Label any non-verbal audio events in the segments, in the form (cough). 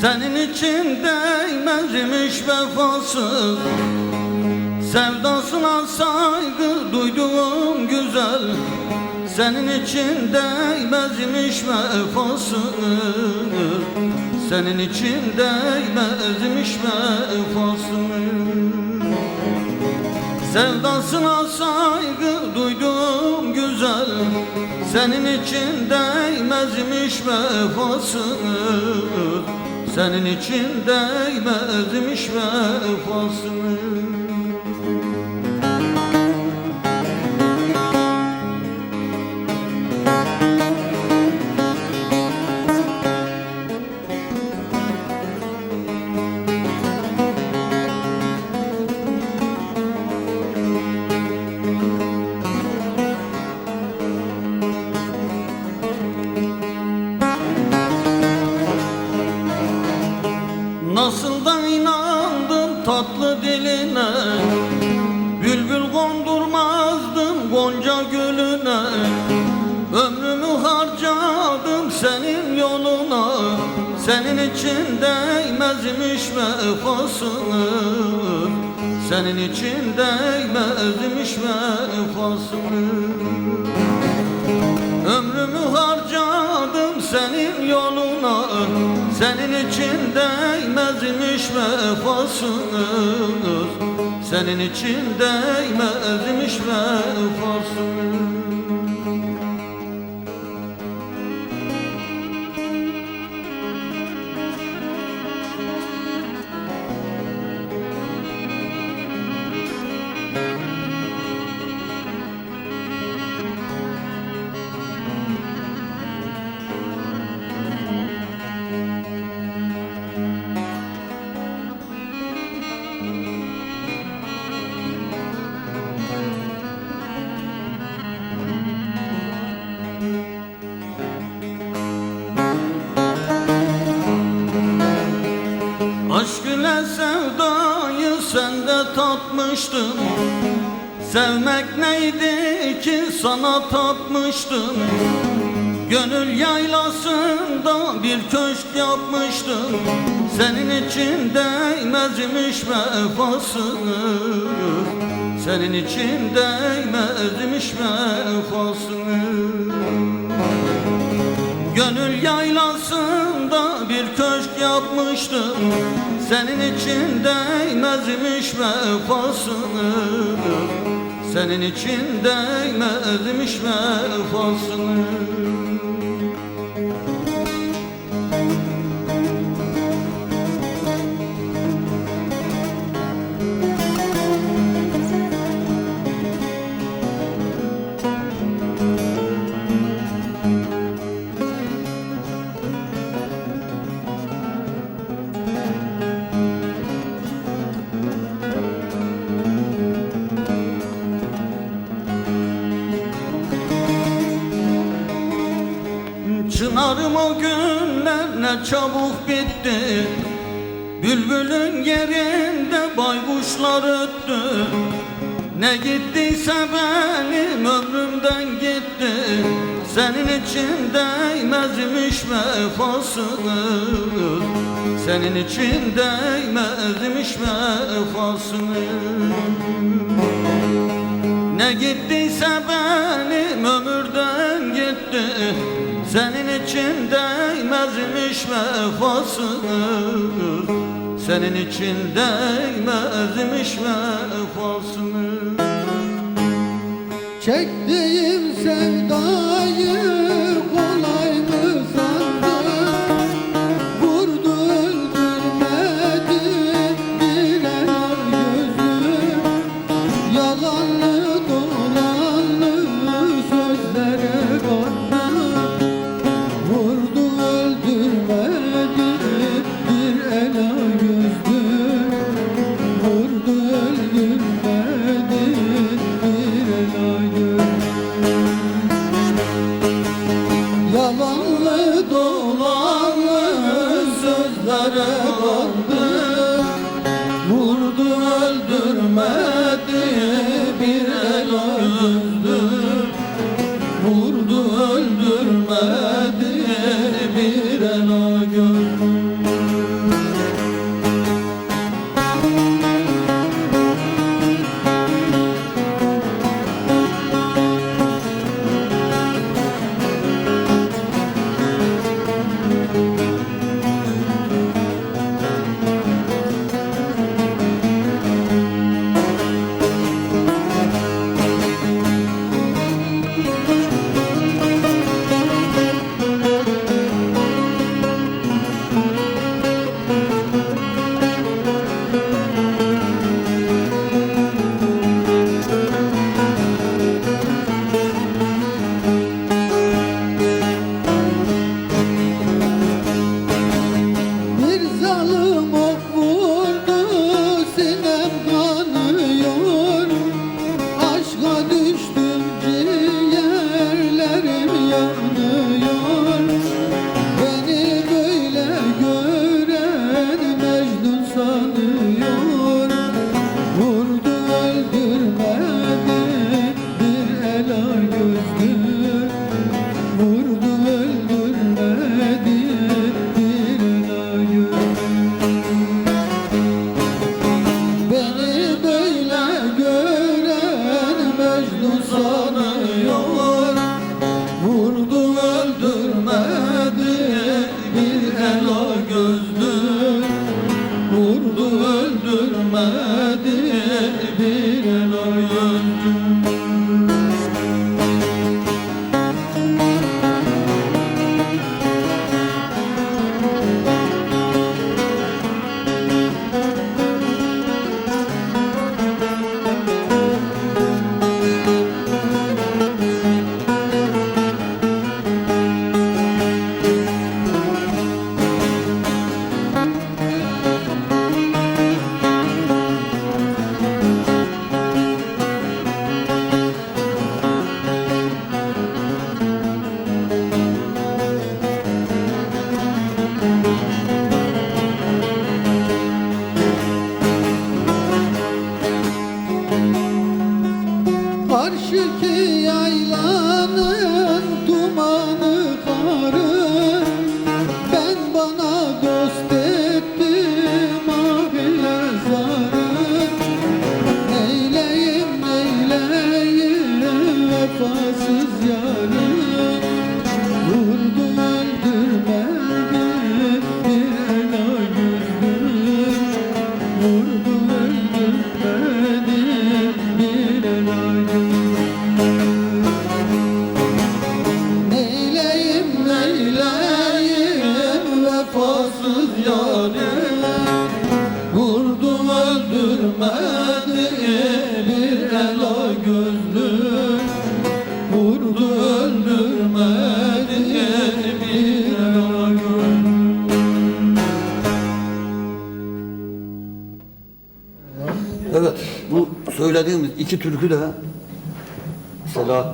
Senin için değmezmiş vefasız. Sevdasına saygı duyduğum güzel. Senin için değmezmiş vefasız. Senin için değmezmiş vefasız. Sevdasına saygı duydum güzel. Senin için değmezmiş vefasız Senin için değmezmiş vefasız vefasını Senin için değmezmiş vefasını. Ömrümü harcadım senin yoluna Senin için değmezmiş vefasınız Senin için değmezmiş vefasınız tatmıştım Sevmek neydi ki sana tatmıştım. Gönül yaylasında bir köşk yapmıştım. Senin için değmezmiş vefasız Senin için değmezmiş vefasız Gönül yaylasında yapmıştım. Senin için değmezmiş vefasını. Senin için değmezmiş vefasını Çınarım o günler ne çabuk bitti. Bülbülün yerinde baykuşlar öttü. Ne gittiyse benim ömrümden gitti. Senin için değmezmiş vefasını. Senin için değmezmiş vefasını. Ne gittiyse benim ömürden gitti Senin için değmezmiş vefasını Senin için değmezmiş vefasını Çektiğim sevdayı Amen.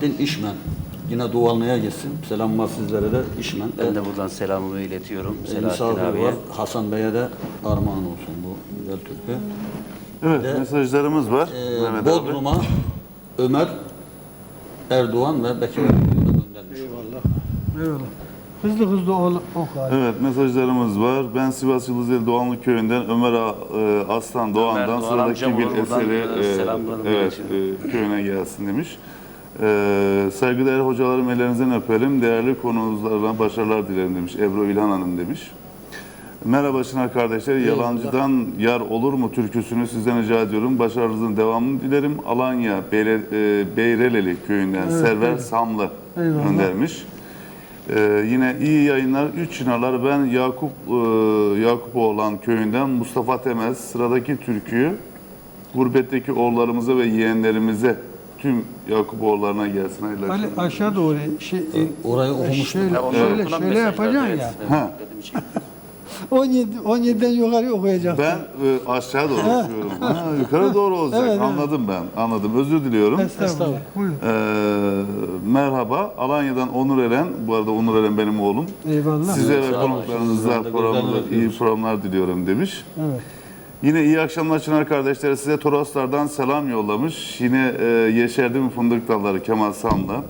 Selahattin İşmen. Yine Duvallı'ya gitsin. Selamlar sizlere de İşmen. Ben de buradan selamımı iletiyorum Selahattin abiye. var. Hasan Bey'e de armağan olsun bu güzel türkü. Evet, de, mesajlarımız var. Mehmet abi. Bodrum'a Ömer Erdoğan ve Bekir göndermiş. Eyvallah. Hızlı hızlı ol, oku abi. Evet, mesajlarımız var. Ben Sivas Yıldızeli Doğanlı Köyü'nden Ömer A- e, Aslan Doğan'dan Doğan sıradaki amcam bir eseri e, e, evet, e, köyüne gelsin demiş. E, saygıdeğer hocalarım ellerinizden öperim. Değerli konularına başarılar dilerim demiş. Ebru İlhan Hanım demiş. Merhaba Çınar kardeşler. Yalancıdan yar olur mu türküsünü sizden rica ediyorum. Başarınızın devamını dilerim. Alanya Beyle, e, Beyreleli köyünden Server Samlı göndermiş. Ee, yine iyi yayınlar. Üç Çınarlar. Ben Yakup e, Yakupoğlan köyünden Mustafa Temez. Sıradaki türküyü gurbetteki oğullarımıza ve yeğenlerimize tüm Yakupoğullarına gelsin. Hayırlı Ali akşamlar. aşağı doğru şey, Orayı okumuştum. şöyle, Ya onlar şöyle, okunan şöyle yapacaksın ya. evet, Ha. dikkatimi çekti. 17 17'den yukarı okuyacaksın. Ben e, aşağı doğru okuyorum. Ha, yukarı doğru (laughs) olacak. Evet, evet. Anladım ben. Anladım. Özür diliyorum. Estağfurullah. Buyurun. Ee, merhaba. Alanya'dan Onur Eren. Bu arada Onur Eren benim oğlum. Eyvallah. Size ve Sağ olun. konuklarınıza Sizler de programda iyi programlar diliyorum demiş. Evet. Yine iyi akşamlar Çınar kardeşler. Size Toroslardan selam yollamış. Yine e, yeşerdi mi fındık dalları Kemal Sam'la.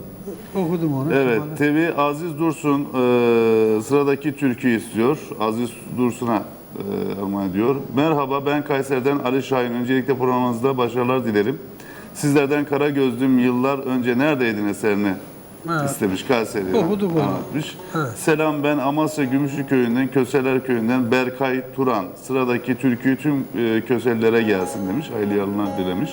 Okudum onu. Evet, TV Aziz Dursun e, sıradaki türkü istiyor. Aziz Dursun'a e, armağan ediyor. Merhaba ben Kayseri'den Ali Şahin. Öncelikle programınızda başarılar dilerim. Sizlerden Kara Gözlüm yıllar önce neredeydin eserini Evet. istemiş Kayseri'ye Okuduk onu. anlatmış. Evet. Selam ben Amasya Gümüşlü Köyü'nden Köseler Köyü'nden Berkay Turan. Sıradaki türküyü tüm e, köselilere gelsin demiş. Hayırlı yayınlar dilemiş.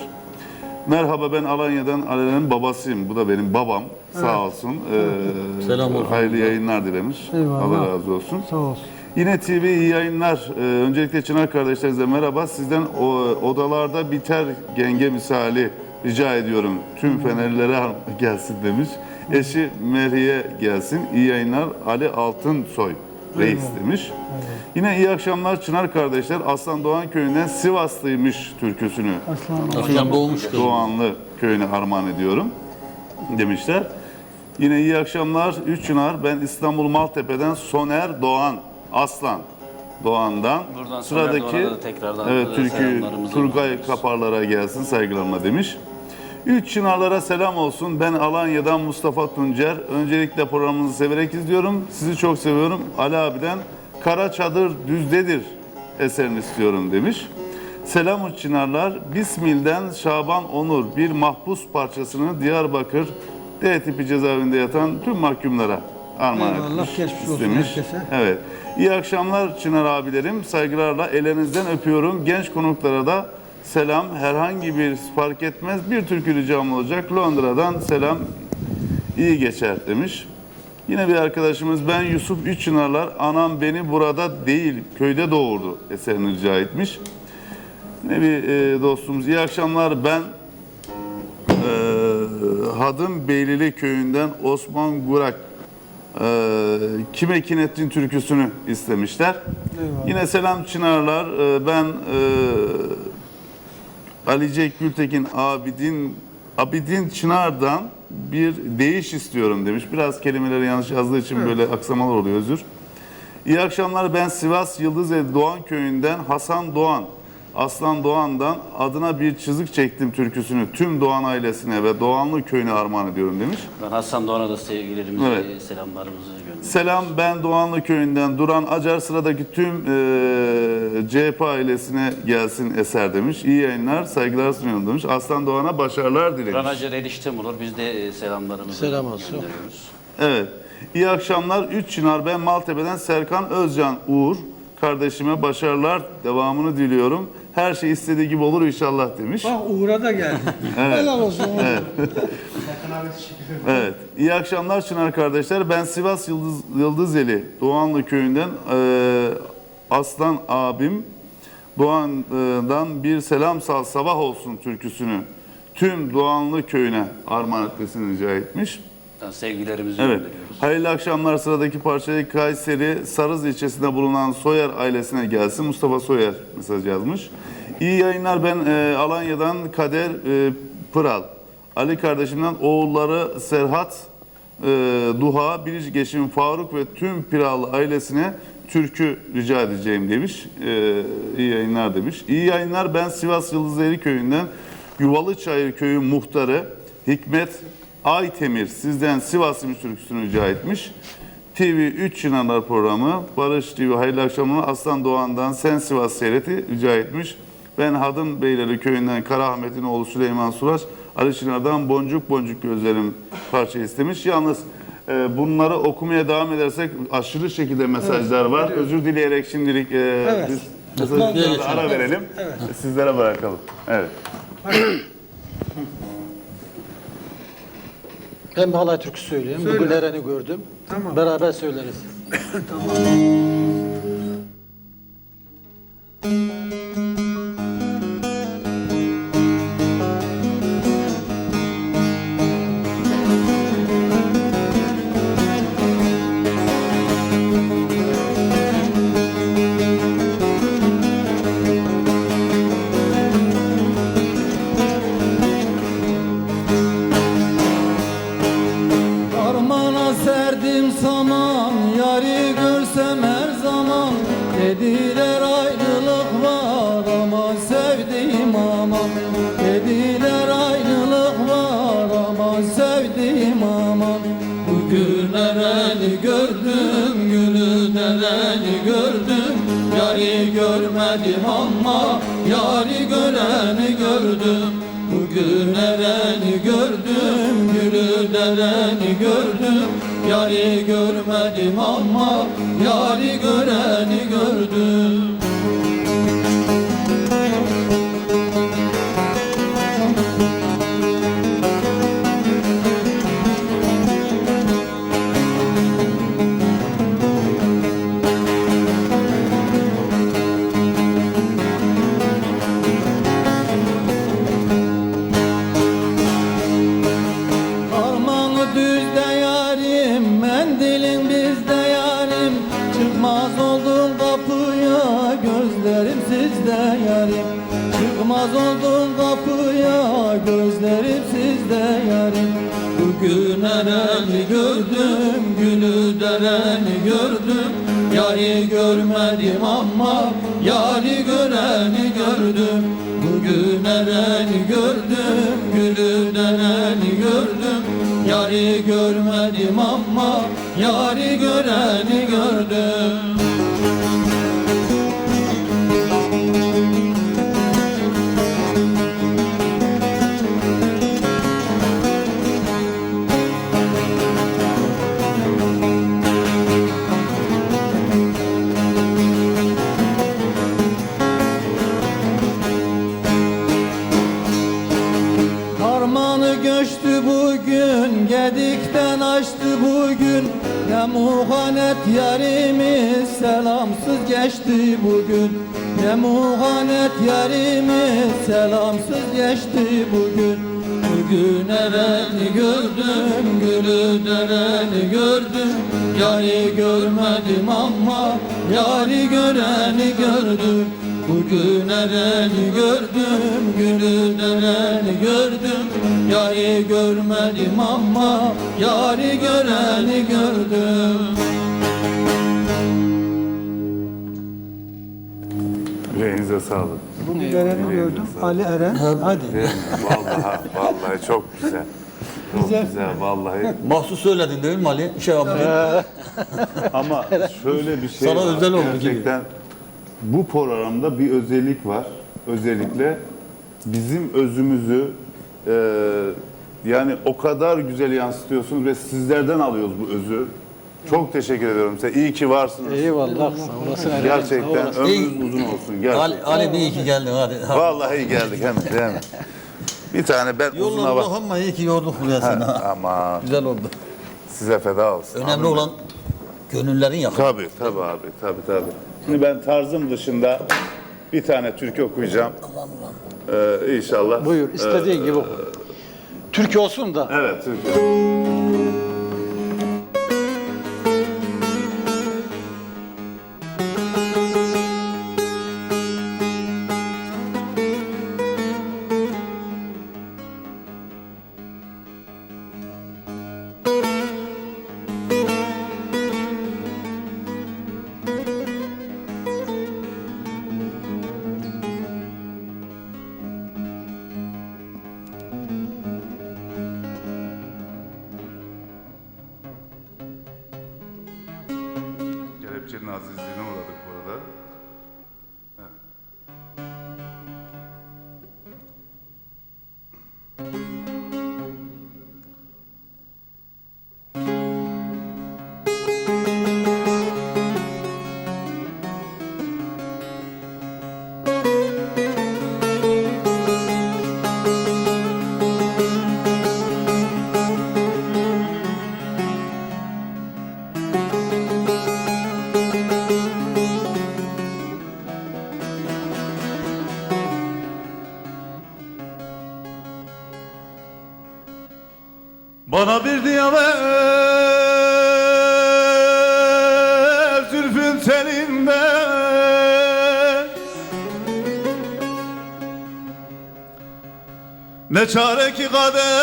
Merhaba ben Alanya'dan Ali'nin babasıyım. Bu da benim babam. Sağ olsun. Ee, Selam olsun. Hayırlı yayınlar dilemiş. Eyvallah. Allah razı olsun. Sağ olsun. Yine TV iyi yayınlar. Ee, öncelikle Çınar kardeşlerinize merhaba. Sizden o, odalarda biter genge misali rica ediyorum. Tüm fenerlere (laughs) gelsin demiş. Eşi Meriye gelsin. İyi yayınlar. Ali Altınsoy reis demiş. Yine iyi akşamlar Çınar kardeşler. Aslan Doğan köyünden Sivaslıymış türküsünü Aslan. Doğmuş. Doğanlı köyüne armağan ediyorum demişler. Yine iyi akşamlar. Üç Çınar. Ben İstanbul Maltepe'den Soner Doğan Aslan Doğan'dan. Buradan Soner Sıradaki Doğan'a da tekrardan evet, türkü selamlarımızı Turgay. Kaparlara gelsin saygılarımla demiş. Üç Çınarlara selam olsun. Ben Alanya'dan Mustafa Tuncer. Öncelikle programınızı severek izliyorum. Sizi çok seviyorum. Ali abiden Kara Çadır Düzdedir eserini istiyorum demiş. Selam Çınarlar. Bismil'den Şaban Onur bir mahpus parçasını Diyarbakır D tipi cezaevinde yatan tüm mahkumlara armağan etmiş. geçmiş olsun istemiş. herkese. Evet. İyi akşamlar Çınar abilerim. Saygılarla ellerinizden öpüyorum. Genç konuklara da selam. Herhangi bir fark etmez. Bir türkü ricam olacak. Londra'dan selam. İyi geçer demiş. Yine bir arkadaşımız ben Yusuf Üççınarlar anam beni burada değil köyde doğurdu eserini rica etmiş. Yine bir e, dostumuz iyi akşamlar ben e, Hadım Beylili köyünden Osman Gurak e, Kime Kinettin türküsünü istemişler. Eyvallah. Yine selam Çınarlar. E, ben e, Ali Cenk Gültekin Abidin Abidin Çınar'dan bir değiş istiyorum demiş. Biraz kelimeleri yanlış yazdığı için böyle aksamalar oluyor özür. İyi akşamlar ben Sivas Yıldızeli Doğan Köyü'nden Hasan Doğan. Aslan Doğan'dan adına bir çizik çektim türküsünü tüm Doğan ailesine ve Doğanlı köyüne armağan ediyorum demiş. Ben Hasan Doğan'a da sevgilerimizi, Evet. selamlarımızı gönderiyorum. Selam ben Doğanlı köyünden Duran Acar sıradaki tüm e, CHP ailesine gelsin eser demiş. İyi yayınlar saygılar sunuyorum demiş. Aslan Doğan'a başarılar dilemiş. Ranacer eriştem olur. Biz de e, selamlarımızı Selam olsun. gönderiyoruz. Evet. İyi akşamlar. Üç Çınar ben Maltepe'den Serkan Özcan Uğur. Kardeşime başarılar devamını diliyorum. Her şey istediği gibi olur inşallah demiş. Bak Uğur'a da geldi. (laughs) Helal olsun. Evet. İyi akşamlar Çınar kardeşler. Ben Sivas Yıldız, Yıldızeli Doğanlı köyünden eee, Aslan abim Doğan'dan bir selam sal sabah olsun türküsünü tüm Doğanlı köyüne armağan etmesini rica etmiş. Sevgilerimizi Evet. gönderiyoruz. Hayırlı akşamlar. Sıradaki parçayı Kayseri Sarız ilçesinde bulunan Soyer ailesine gelsin. Mustafa Soyer mesaj yazmış. İyi yayınlar. Ben e, Alanya'dan Kader e, Pıral. Ali kardeşimden oğulları Serhat, e, Duha, Biricik eşim Faruk ve tüm Pıral ailesine türkü rica edeceğim demiş. E, iyi yayınlar demiş. İyi yayınlar. Ben Sivas Yıldızeli köyünden Yuvalıçayır köyü muhtarı Hikmet Aytemir sizden Sivas İmiş türküsünü rica etmiş. TV 3 Çınarlar programı Barış TV hayırlı akşamlar Aslan Doğan'dan Sen Sivas Seyreti rica etmiş. Ben Hadım Beyleri köyünden Karaahmet'in oğlu Süleyman Suraç Ali Çınar'dan Boncuk Boncuk Gözlerim parça istemiş. Yalnız e, bunları okumaya devam edersek aşırı şekilde mesajlar var. Özür dileyerek şimdilik e, Evet. biz mesajlara ara verelim. Sizlere bırakalım. Evet. Bir halay türküsü söyleyeyim. Söyle. Bugün Eren'i gördüm. Tamam. Beraber söyleriz. (coughs) Armana gördüm Bugün Eren'i gördüm, gülü dereni gördüm. Yari görmedim ama yari göreni gördüm gördüm. Yari görmedim ama yari göreni gördüm. Bugün Eren'i gördüm, gülü dereni gördüm. Yari görmedim ama yari göreni gördüm selamsız geçti bugün. Ne muhanet yarimiz selamsız geçti bugün. Bugün Eren'i gördüm, gülü dereni gördüm. Yari görmedim ama yari göreni gördüm. Bugün Eren'i gördüm, gülü dereni gördüm. Yari görmedim ama yari göreni gördüm Yüreğinize sağlık. Bugün Eren'i gördüm. Ali Eren. Hadi. Vallahi, vallahi çok güzel. Çok Güzel. güzel, vallahi. Mahsus söyledin değil mi Ali? Şey yaptın. (laughs) Ama şöyle bir şey Sana var. özel oldu gibi. Gerçekten bu programda bir özellik var. Özellikle bizim özümüzü e, yani o kadar güzel yansıtıyorsunuz ve sizlerden alıyoruz bu özü. Çok teşekkür ediyorum size. İyi ki varsınız. Eyvallah. Sağ olasın. Eren, sağ Gerçekten olasın. ömrünüz uzun olsun. Gerçekten. Ali, Ali bir iyi ki geldin hadi. (laughs) Vallahi iyi geldik hem de, değil mi? Bir tane ben uzun Yolları hava... ama iyi ki yorduk buraya seni. ha. Ama Güzel oldu. size feda olsun. Önemli Amin. olan gönüllerin yakın. Tabii tabii abi tabii tabii. Şimdi ben tarzım dışında bir tane türkü okuyacağım. Ee, inşallah. Buyur. istediğin gibi oku. Türk olsun da. Evet türkü. Azizliğine uğradık burada. Ne çare ki kader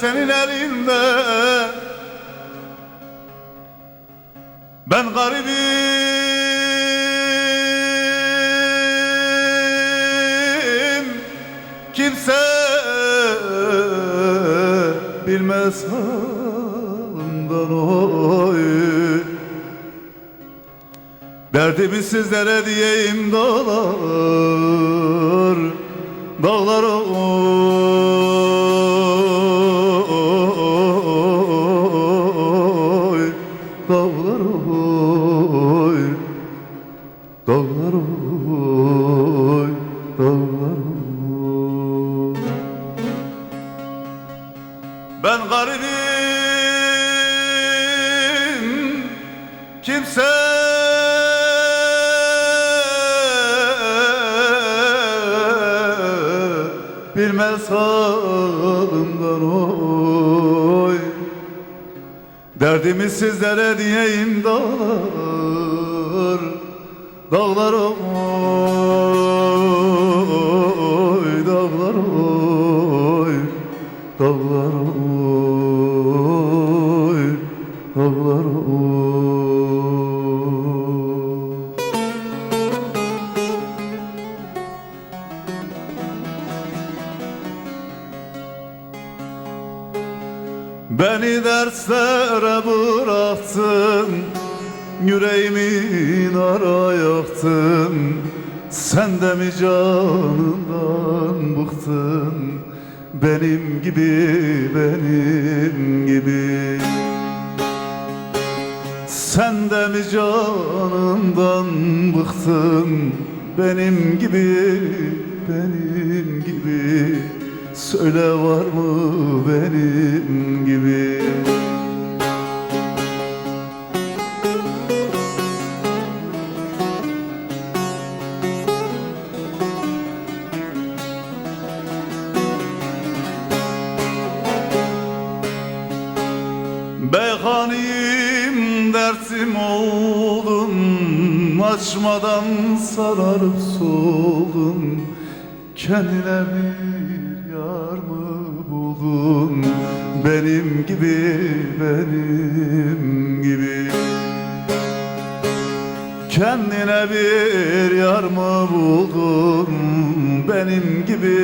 senin elinde? Ben garibim. Kimse bilmez halımdan Derdimi sizlere diyeyim dağlar Dağlar oy Dağlar oy Dağlar oy Dağlar oy. Ben garibim Kimse bilmez halımdan oy. Derdimi sizlere diyeyim dağlar Dağlar oy Derslere bıraktın Yüreğimi nara yaktın. Sen de mi canından bıktın? Benim gibi, benim gibi. Sen de mi canından bıktın? Benim gibi, benim gibi Söyle var mı benim gibi? Beyhaniyim dersim oldum. Açmadan sararıp soldum. Kendine bir yar mı buldun? Benim gibi, benim gibi. Kendine bir yar mı buldun? Benim gibi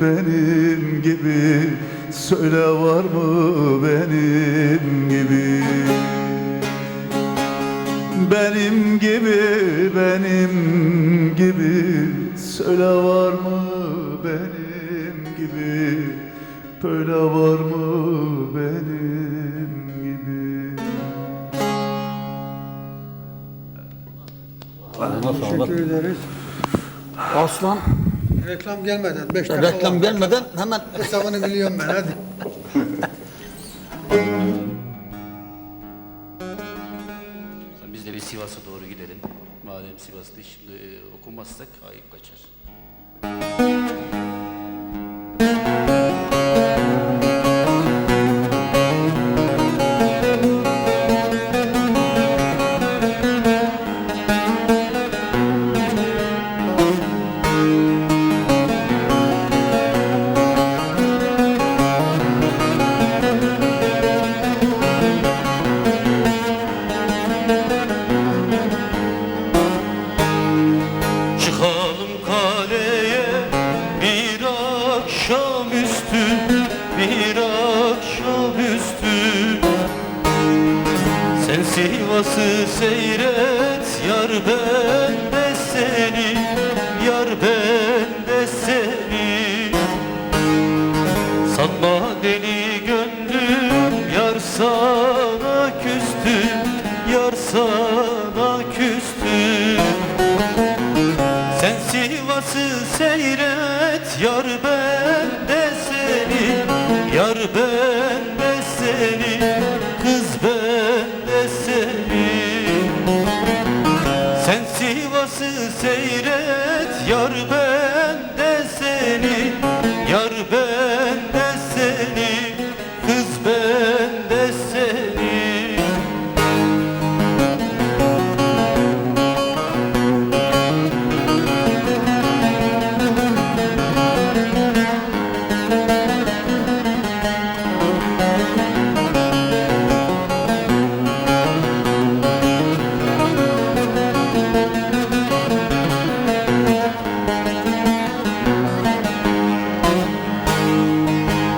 benim gibi. Söyle var mı benim gibi? Benim gibi benim gibi. Söyle var mı böyle var mı benim gibi Teşekkür ederiz. Aslan Reklam gelmeden 5 dakika reklam var. gelmeden hemen Hesabını biliyorum ben hadi. Biz de bir Sivas'a doğru gidelim. Madem Sivas'ta şimdi e, okumazsak ayıp kaçar. Sana küstü sen Sivas'ı seyret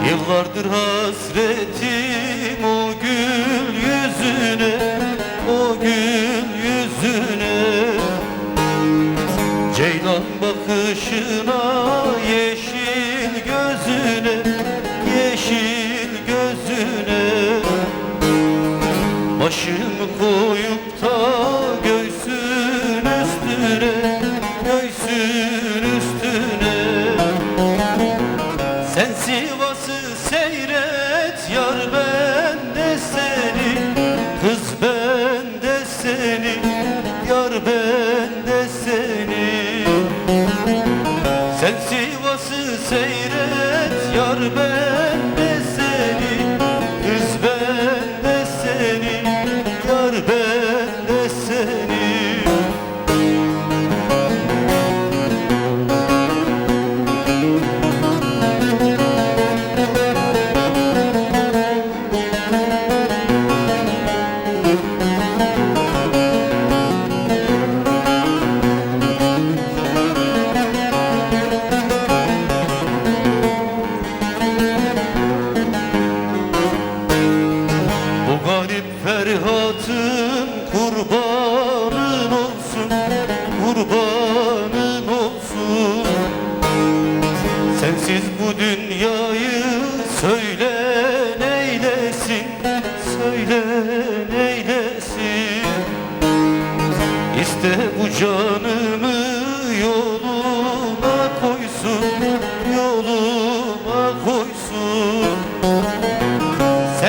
Yıllardır hasretim o gül yüzüne O gül yüzüne. Ceylan bakışına yeşil gözüne Yeşil gözüne. Başımı koyup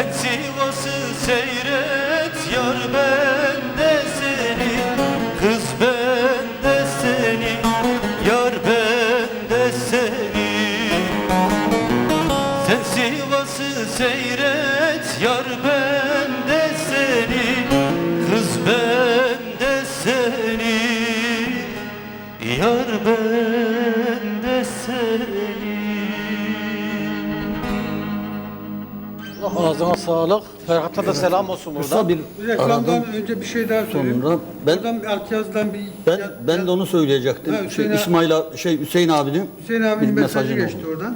sen Sivas'ı seyret yar ben de seni Kız ben de seni yar ben de seni. Sen Sivas'ı seyret yar ben de seni Kız ben de seni Yar ben Ağzına sağlık. Ferhat'a da selam olsun burada. bir Reklamdan aradan önce bir şey daha söyleyeyim. sonra ben Oradan bir ben ya- ben de onu söyleyecektim. Ha, Şey, İsmail abi- şey Hüseyin abinin Hüseyin abinin mesajı mesajını geçti okudum. oradan.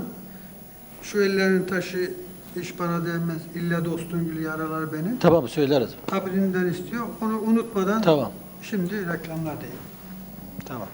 Şu ellerin taşı hiç bana değmez. İlla dostun gül yaralar beni. Tamam söyleriz. Kabrinden istiyor. Onu unutmadan Tamam. şimdi reklamlardayım. Tamam.